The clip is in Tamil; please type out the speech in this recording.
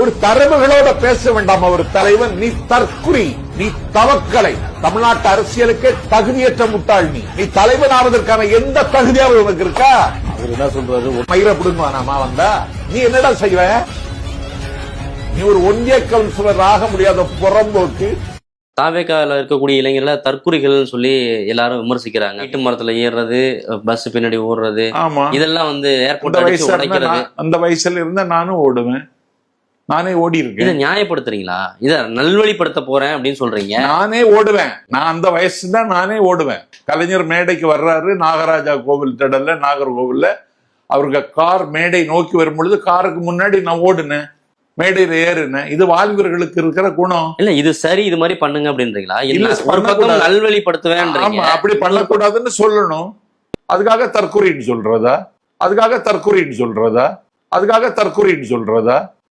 ஒரு தரவுகளோட பேச வேண்டாம் ஒரு தலைவர் நீ தற்குறி நீ தவக்கலை. தமிழ்நாட்டு அரசியலுக்கு தகுதியற்ற முட்டாள் நீ நீ தலைவன் ஆவதற்கான எந்த தகுதியாவது உனக்கு இருக்கா? அவர் என்ன சொல்றாரு? மயிரை பிடுங்குவானாமா வந்தா. நீ என்னடா செய்வ? நீ ஒரு ஒன்றிய கவுன்சிலர் ஆக முடியாத புறம்போக்கு. தாவேக்கால இருக்கக்கூடிய இளைஞர்கள தற்கொலைகள்னு சொல்லி எல்லாரும் விமர்சிக்கிறாங்க. வீட்டு மரத்துல ஏறுறது பஸ் பின்னாடி ஓடுறது இதெல்லாம் வந்து ஏர்போர்ட் உடைக்கிறது. அந்த வயசுல இருந்தா நானும் ஓடுவேன். நானே ஓடி இருக்கேன். இதை நியாயப்படுத்துறீங்களா? இதை நல்வழிப்படுத்த போறேன் அப்படின்னு சொல்றீங்க. நானே ஓடுவேன். நான் அந்த வயசு தான் நானே ஓடுவேன். கலைஞர் மேடைக்கு வர்றாரு நாகராஜா கோவில் திடல்ல நாகர்கோவில்ல அவருக்கு கார் மேடை நோக்கி வரும் பொழுது காருக்கு முன்னாடி நான் ஓடுனேன். மேடையில ஏறுனேன். இது வாழ்வீர்களுக்கு இருக்கிற குணம். இல்ல இது சரி இது மாதிரி பண்ணுங்க அப்படின்றீங்களா? இல்ல ஒரு பக்கம் நல்வழிப்படுத்துவேன் ஆமா அப்படி பண்ணக்கூடாதுன்னு சொல்லணும். அதுக்காக தற்கொலைன்னு சொல்றதா? அதுக்காக தற்கொலைன்னு சொல்றதா? அதுக்காக தற்கொலைன்னு சொல்றதா?